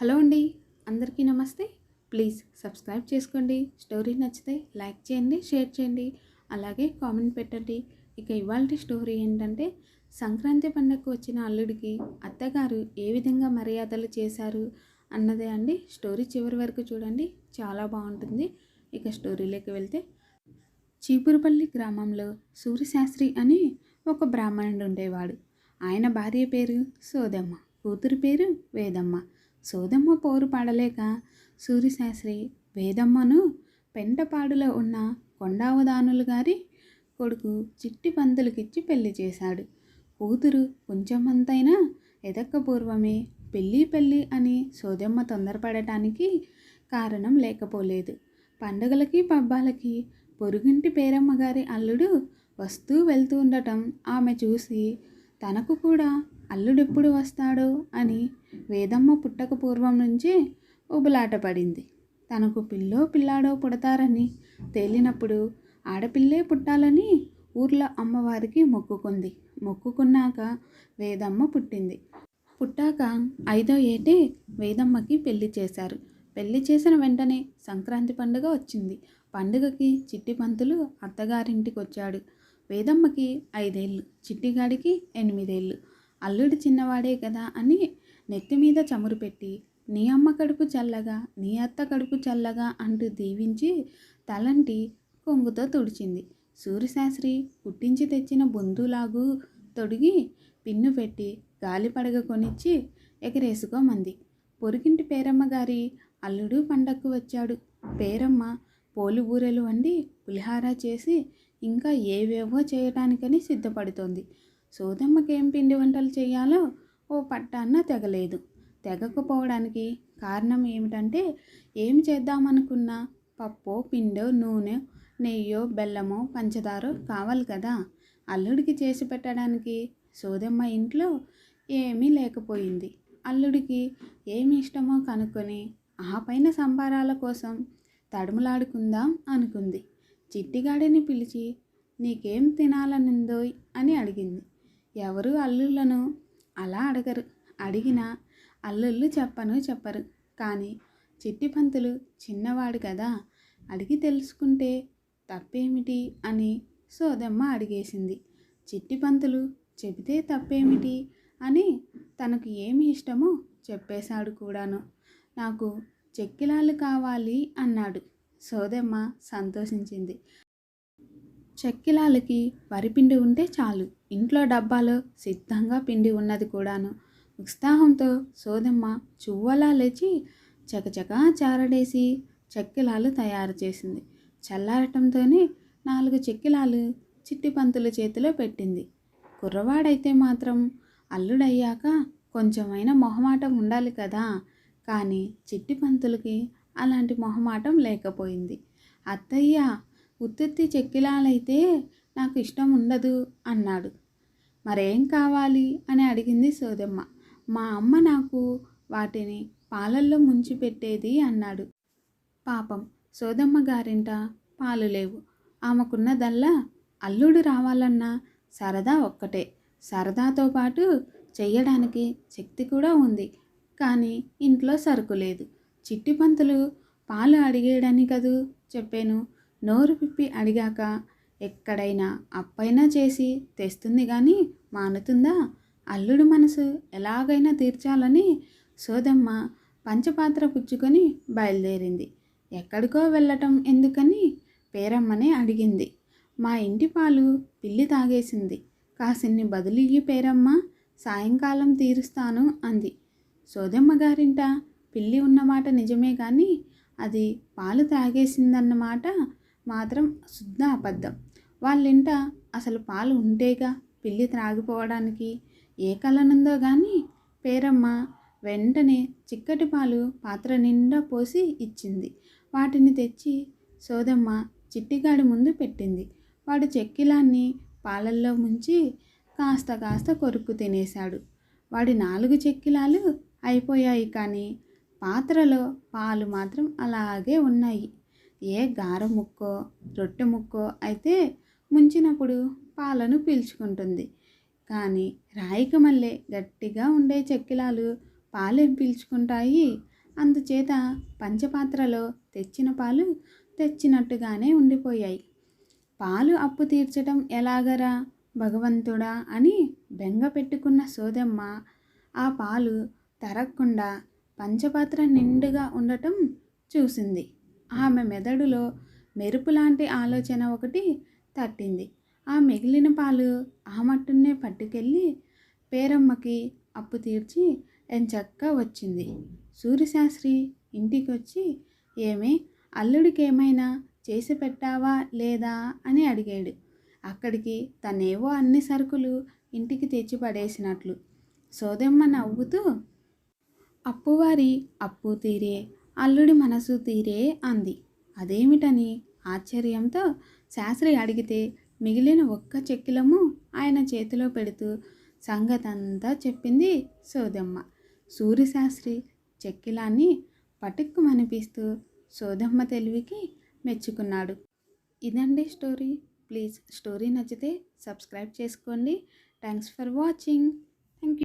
Hello అండి అందరికీ నమస్తే. ప్లీజ్ సబ్స్క్రైబ్ చేసుకోండి. స్టోరీ నచ్చితే లైక్ చేయండి షేర్ చేయండి. అలాగే కామెంట్ పెట్టండి. ఇక ఇవాళ స్టోరీ ఏంటంటే సంక్రాంతి పండగకు వచ్చిన అల్లుడికి అత్తగారు ఏ విధంగా మర్యాదలు చేశారు అన్నదే అండి. స్టోరీ చివరి వరకు చూడండి. చాలా బాగుంటుంది. ఇక స్టోరీలోకి వెళ్తే చీపురుపల్లి గ్రామంలో సూర్యశాస్త్రి అని ఒక బ్రాహ్మణుడు ఉండేవాడు. ఆయన భార్య పేరు సోదమ్మ కూతురు పేరు వేదమ్మ. సోదమ్మ పోరు పాడలేక సూర్యశాస్త్రి వేదమ్మను పెంటపాడులో ఉన్న కొండావదానులు గారి కొడుకు చిట్టి పంతులకిచ్చి పెళ్ళి చేశాడు. కూతురు కొంచెమంతైనా ఎదక్కపూర్వమే పెళ్ళి పెళ్ళి అని సోదమ్మ తొందరపడటానికి కారణం లేకపోలేదు. పండుగలకి పబ్బాలకి పొరుగింటి పేరమ్మ గారి అల్లుడు వస్తూ వెళ్తూ ఉండటం ఆమె చూసి తనకు కూడా అల్లుడెప్పుడు వస్తాడో అని వేదమ్మ పుట్టక పూర్వం నుంచే ఉబులాట పడింది. తనకు పిల్లో పిల్లాడో పుడతారని తేలినప్పుడు ఆడపిల్లే పుట్టాలని ఊర్లో అమ్మవారికి మొక్కుకుంది. మొక్కుకున్నాక వేదమ్మ పుట్టింది. పుట్టాక ఐదో ఏటే వేదమ్మకి పెళ్ళి చేశారు. పెళ్ళి చేసిన వెంటనే సంక్రాంతి పండుగ వచ్చింది. పండుగకి చిట్టి పంతులు అత్తగారింటికి వచ్చాడు వేదమ్మకి ఐదేళ్ళు చిట్టిగాడికి ఎనిమిదేళ్ళు. అల్లుడు చిన్నవాడే కదా అని నెత్తి మీద చమురు పెట్టి నీ అమ్మ కడుపు చల్లగా నీ అత్త కడుపు చల్లగా అంటూ దీవించి తలంటి కొంగుతో తుడిచింది. సూర్యశాస్త్రి పుట్టించి తెచ్చిన బొందులాగు తొడిగి పిన్ను పెట్టి గాలి పడగ కొనిచ్చి ఎగరేసుకోమంది. పొరిగింటి పేరమ్మ గారి అల్లుడు పండక్కు వచ్చాడు. పేరమ్మ పోలు బూరెలు వండి పులిహార చేసి ఇంకా ఏవేవో చేయటానికని సిద్ధపడుతోంది. సోదమ్మకేం పిండి వంటలు చేయాలో ఓ పట్టాన్న తెగలేదు. తెగకపోవడానికి కారణం ఏమిటంటే ఏం చేద్దామనుకున్నా పప్పు పిండో నూనె నెయ్యో బెల్లమో పంచదారో కావాలి కదా. అల్లుడికి చేసి పెట్టడానికి సోదమ్మ ఇంట్లో ఏమీ లేకపోయింది. అల్లుడికి ఏమి ఇష్టమో కనుక్కొని ఆ పైన సంబారాల కోసం తడుములాడుకుందాం అనుకుంది. చిట్టిగాడిని పిలిచి నీకేం తినాలనిందోయ్? అని అడిగింది. ఎవరు అల్లుళ్ళను అలా అడగరు. అడిగినా అల్లుళ్ళు చెప్పను చెప్పరు. కానీ చిట్టి పంతులు చిన్నవాడు కదా అడిగి తెలుసుకుంటే తప్పేమిటి అని సోదమ్మ అడిగేసింది. చిట్టి పంతులు చెబితే తప్పేమిటి అని తనకు ఏమి ఇష్టమో చెప్పేశాడు కూడాను. నాకు చెక్కిలాలు కావాలి అన్నాడు. సోదమ్మ సంతోషించింది. చెక్కిలాలకి వరిపిండి ఉంటే చాలు. ఇంట్లో డబ్బాలో సిద్ధంగా పిండి ఉన్నది కూడాను. ఉత్సాహంతో సోదమ్మ చువ్వలా లేచి చకచకా చారడేసి చెక్కిలాలు తయారు చేసింది. చల్లారటంతోనే నాలుగు చెక్కిలాలు చిట్టి పంతుల చేతిలో పెట్టింది. కుర్రవాడైతే మాత్రం అల్లుడయ్యాక కొంచెమైనా మొహమాటం ఉండాలి కదా. కానీ చిట్టి పంతులకి అలాంటి మొహమాటం లేకపోయింది. అత్తయ్య ఉత్తుత్తి చెక్కిలాలైతే నాకు ఇష్టం ఉండదు అన్నాడు. మరేం కావాలి? అని అడిగింది సోదమ్మ. మా అమ్మ నాకు వాటిని పాలల్లో ముంచి పెట్టేది అన్నాడు. పాపం సోదమ్మ గారింట పాలు లేవు. ఆమెకున్నదల్లా అల్లుడు రావాలన్నా సరదా ఒక్కటే. సరదాతో పాటు చెయ్యడానికి శక్తి కూడా ఉంది. కానీ ఇంట్లో సరుకు లేదు. చిట్టి పంతులు పాలు అడిగేయడని కదూ చెప్పాను. నోరు పిప్పి అడిగాక ఎక్కడైనా అప్పైనా చేసి తెస్తుంది కానీ మానుతుందా? అల్లుడు మనసు ఎలాగైనా తీర్చాలని సోదమ్మ పంచపాత్ర పుచ్చుకొని బయలుదేరింది. ఎక్కడికో వెళ్ళటం ఎందుకని? పేరమ్మనే అడిగింది. మా ఇంటి పాలు పిల్లి తాగేసింది. కాసిన్ని బదులియ్యి పేరమ్మ సాయంకాలం తీరుస్తాను అంది. సోదమ్మ గారింట పిల్లి ఉన్నమాట నిజమే కానీ అది పాలు తాగేసిందన్నమాట మాత్రం శుద్ధ అబద్ధం. వాళ్ళింట అసలు పాలు ఉంటేగా పిల్లి త్రాగిపోవడానికి ఏ కలనుందో కానీ పేరమ్మ వెంటనే చిక్కటి పాలు పాత్ర నిండా పోసి ఇచ్చింది. వాటిని తెచ్చి సోదమ్మ చిట్టిగాడి ముందు పెట్టింది. వాడు చెక్కిలాన్ని పాలల్లో ముంచి కాస్త కాస్త కొరుకు తినేశాడు. వాడి నాలుగు చెక్కిలాలు అయిపోయాయి కానీ పాత్రలో పాలు మాత్రం అలాగే ఉన్నాయి. ఏ గార ముక్కో రొట్టె ముక్కో అయితే ముంచినప్పుడు పాలను పీల్చుకుంటుంది. కానీ రాయిక మల్లె గట్టిగా ఉండే చెక్కిలాలు పాలేం పీల్చుకుంటాయి? అందుచేత పంచపాత్రలో తెచ్చిన పాలు తెచ్చినట్టుగానే ఉండిపోయాయి. పాలు అప్పు తీర్చడం ఎలాగరా? భగవంతుడా అని బెంగ పెట్టుకున్న సోదమ్మ ఆ పాలు తరగకుండా పంచపాత్ర నిండుగా ఉండటం చూసింది. ఆమె మెదడులో మెరుపు లాంటి ఆలోచన ఒకటి తట్టింది. ఆ మిగిలిన పాలు ఆ మట్టునే పట్టుకెళ్ళి పేరమ్మకి అప్పు తీర్చి ఎంచక్కా వచ్చింది. సూర్యశాస్త్రి ఇంటికి వచ్చి ఏమి అల్లుడికి ఏమైనా చేసి పెట్టావా లేదా? అని అడిగాడు. అక్కడికి తనేవో అన్ని సరుకులు ఇంటికి తెచ్చి పడేసినట్లు. సోదమ్మ నవ్వుతూ అప్పువారి అప్పు తీరే అల్లుడి మనసు తీరే అంది. అదేమిటని ఆశ్చర్యంతో శాస్త్రి అడిగితే మిగిలిన ఒక్క చెక్కిలము ఆయన చేతిలో పెడుతూ సంగతంతా చెప్పింది సోదమ్మ. సూర్యశాస్త్రి చెక్కిలాన్ని పటుక్కుమనిపిస్తూ సోదమ్మ తెలివికి మెచ్చుకున్నాడు. ఇదండి స్టోరీ. ప్లీజ్ స్టోరీ నచ్చితే సబ్స్క్రైబ్ చేసుకోండి. Thanks for watching.